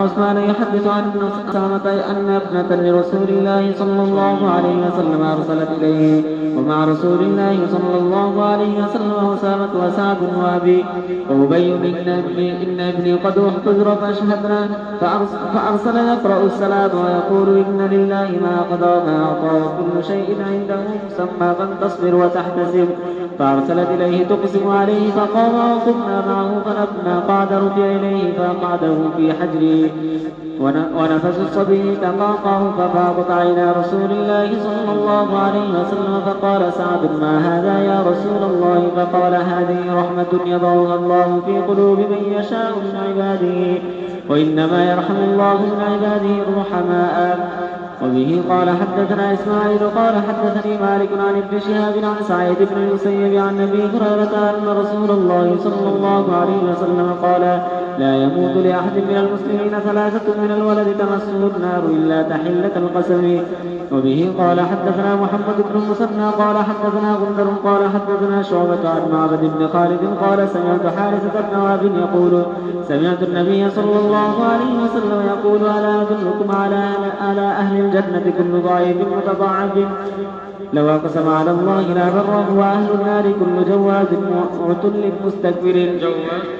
عثمان يحدث عن أسامة أن ابنة لرسول الله صلى الله عليه وسلم أرسلت إليه. ومع رسول الله صلى الله عليه وسلم أسامة وسعد وأبي وأبي إن ابني إن ابني قد احتجر فأشهدنا فأرس- فأرسل يقرأ السلام ويقول إن لله ما قضى وما أعطى وكل شيء عنده مسمى فانتصبر وتحتسب. فأرسلت إليه تقسم عليه فقام وقمنا معه فلما قعد رفع إليه فقعده في حجره. ون- ونفس الصبي تقاقه ففاضت عينا رسول الله صلى الله عليه وسلم فقال سعد ما هذا يا رسول الله؟ فقال هذه رحمة يضعها الله في قلوب من يشاء من عباده. وإنما يرحم الله من عباده الرحماء. وبه قال حدثنا إسماعيل قال حدثني مالك عن ابن شهاب عن سعيد بن المسيب عن أبي هريرة أن رسول الله صلى الله عليه وسلم قال لا يموت لأحد من المسلمين ثلاثة من الولد تمسه النار إلا تحلة القسم. وبه قال حدثنا محمد بن مسنى قال حدثنا غندر قال حدثنا شعبة عن معبد بن خالد قال سمعت حارثة بن واب يقول سمعت النبي صلى الله عليه وسلم يقول ألا أدلكم على على أهل الجنة كل ضعيف متضعف؟ لو أقسم على الله لا بره وأهل النار كل جواد معتل مستكبر. جواد؟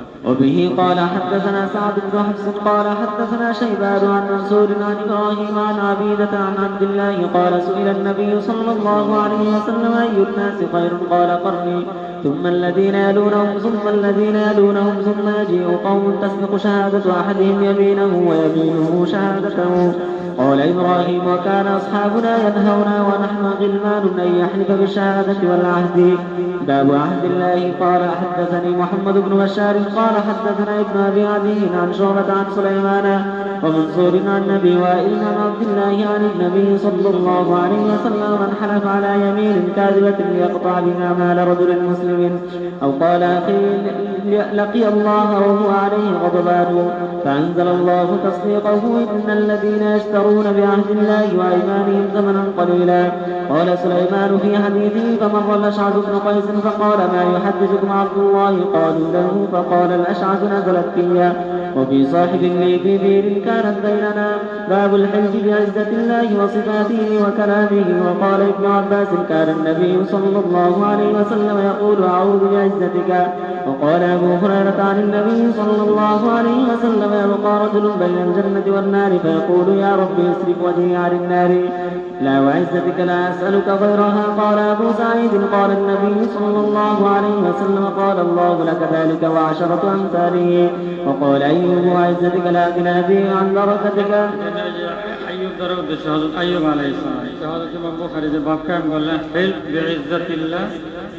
وبه قال حدثنا سعد بن حفص قال حدثنا شيبان عن منصور عن إبراهيم عن عبيدة عن عبد الله قال سئل النبي صلى الله عليه وسلم أي الناس خير؟ قال قرني. ثم الذين يلونهم ثم الذين يلونهم ثم يجيء قوم تسبق شهادة أحدهم يمينه ويمينه شهادته. قال إبراهيم وكان أصحابنا ينهونا ونحن غلمان أن يحلف بالشهادة والعهد. باب عهد الله. قال حدثني محمد بن بشار قال حدثنا ابن أبي عدي عن شعبة عن سليمان ومنصور عن ابي وائل عن عبد الله عن النبي صلى الله عليه وسلم من حلف على يمين كاذبة ليقطع بها مال رجل مسلم. أو قال أخي لقي الله وهو عليه غضبان. فأنزل الله تصديقه إن الذين يشترون بعهد الله وإيمانهم ثمنا قليلا. قال سليمان في حديثه فمر الاشعث بن قيس فقال ما يحدثكم عبد الله؟ قالوا له. فقال الأشعث نزلت فيا. وفي صاحب لي في بير كانت بيننا. باب الحلف بعزة الله وصفاته وكلامه. وقال ابن عباس كان النبي صلى الله عليه وسلم يقول أعوذ بعزتك وقال أبو هريرة عن النبي صلى الله عليه وسلم يبقى رجل بين الجنة والنار فيقول يا رب اصرف وجهي عن النار لا وعزتك لا أسألك غيرها قال أبو سعيد قال النبي صلى الله عليه وسلم قال الله لك ذلك وعشرة أمثاله وقال أيوب وعزتك لا غنى بي عن بركتك আইয়ুব দ্বারা উদ্দেশ্য হজরত আইয়ুব আলাইহিস সালাম হজরত ইমাম বুখারী যে বাব কায়েম করলেন হিল বিইজ্জাতিল্লাহ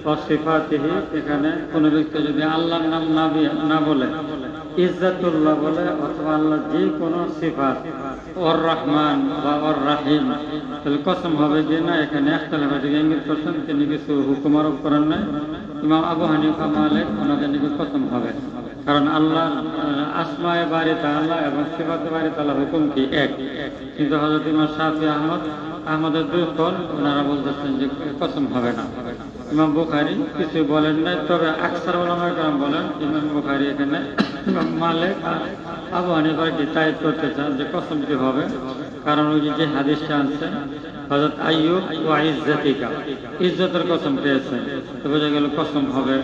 ওয়া সিফাতিহি এখানে কোন ব্যক্তি যদি আল্লাহর নাম না বি- না বলে ইজ্জাতুল্লাহ বলে অথবা আল্লাহ যে কোনো সিফাত ওর রহমান বা ওর রাহিম তাহলে কসম হবে যে না এখানে একতলাফা থেকে ইঙ্গিত করছেন তিনি কিছু হুকুম আরোপ করেন নাই ইমাম আবু হানিফা মালিক ওনাদের নিকে কসম হবে কারণ আল্লাহ আসমায় বাড়ি আল্লাহ এবং সিফাতে বাড়ি তাল্লাহ হুকুম কি এক। কিন্তু হজরত ইমাম শাফি আহমদ, আহমদের দুই ফল ওনারা বলতেছেন যে কসম হবে না। ইমাম বুখারি কিছু বলেন নাই, তবে আকসার ওলামায় কালাম বলেন, ইমাম বুখারি এখানে মালিক আবু হানিফার কি তাইদ করতে চান যে কসম কি হবে। কারণ ওই যে হাদিসটা আনছেন হজরত আইয়ুব ওয়া ইজ্জাতিকা, ইজ্জতের কসম পেয়েছেন। তো বোঝা গেল কসম হবে।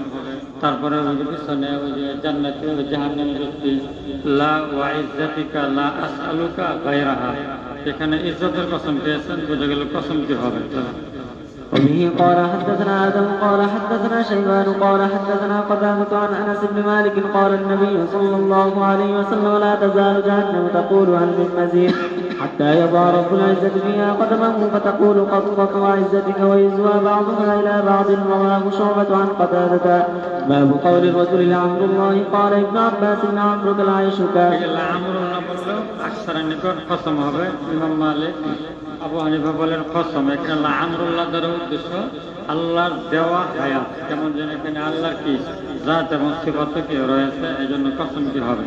তারপরে ওই যে পিছনে ওই যে জান্নাতি ওই জাহান্নামী ব্যক্তি লা ওয়া ইজ্জাতিকা লা আসআলুকা গায়রাহা এখানে ইজ্জতের কসম পেয়েছেন বোঝা গেল কসম কি হবে وبه قال حدثنا آدم قال حدثنا شيبان قال حدثنا قتادة عن أنس بن مالك قال النبي صلى الله عليه وسلم لا تزال جهنم تقول هل من مزيد حتى يضع رب العزة فيها قدمه فتقول قصصت عزتك ويزوى بعضها إلى بعض رواه شعبة عن قتادة. باب قول الرجل لعمر الله؟ قال ابن عباس عمرك العيش كافر না বললেও আকসারের নিকট কসম হবে ইমাম মালিক আবু হানিফা বলেন কসম এখানে আল্লাহ আমরুল্লাহ দ্বারা উদ্দেশ্য আল্লাহর দেওয়া হায়াত কেমন যেন এখানে আল্লাহর কি জাত এবং সিফত কি রয়েছে এই জন্য কসম কি হবে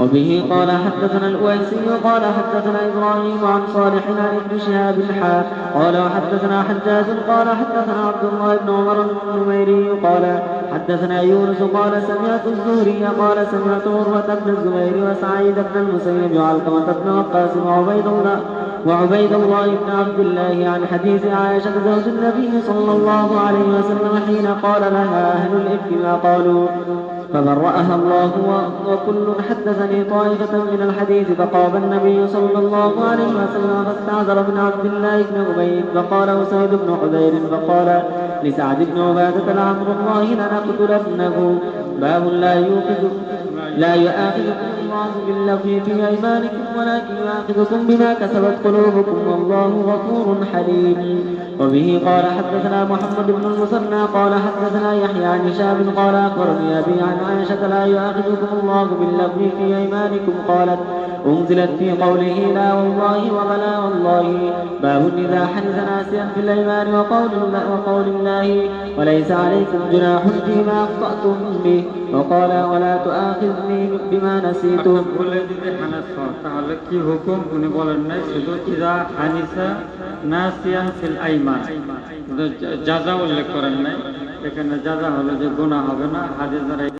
وبه قال حدثنا الأويسي قال حدثنا إبراهيم عن صالح عن ابن شهاب الحاء قال وحدثنا حجاج قال حدثنا عبد الله بن عمر النميري قال حدثنا يونس قال سمعت الزهري قال سمعت عروة بن الزبير وسعيد بن المسيب وعلقمة بن وقاص وعبيد الله وعبيد الله بن عبد الله عن حديث عائشة زوج النبي صلى الله عليه وسلم حين قال لها أهل الإفك ما قالوا؟ فبرأها الله وكل حدثني طائفة من الحديث فقام النبي صلى الله عليه وسلم فاستعذر بن عبد الله بن أبي فقال أسيد بن حذير فقال لسعد بن عبادة لعمر الله لنقتلنه باب لا يوقظ لا يؤاخذكم الله باللغو في أيمانكم ولكن يؤاخذكم بما كسبت قلوبكم. والله غفور حليم. وبه قال حدثنا محمد بن المثنى قال حدثنا يحيى عن هشام قال أخبرني أبي عن عائشة لا يؤاخذكم الله باللغو في أيمانكم. قالت أنزلت في قوله لا والله وبلا والله باب إذا حنث ناسيا في الأيمان وقول الله, وقول الله وليس عليكم جناح فيما أخطأتم به وقال ولا تؤاخذني بما نسيت আপনি বলে যদি হানাস হন তাহলে কি হুকুম উনি বলেন নাই শুধু ইদা হানিসা নাসিয়ান ফিল আইমান যাজা উল্লেখ করেন নাই এখানে যাজা হলো যে গুনাহ হবে না হাদিস দ্বারা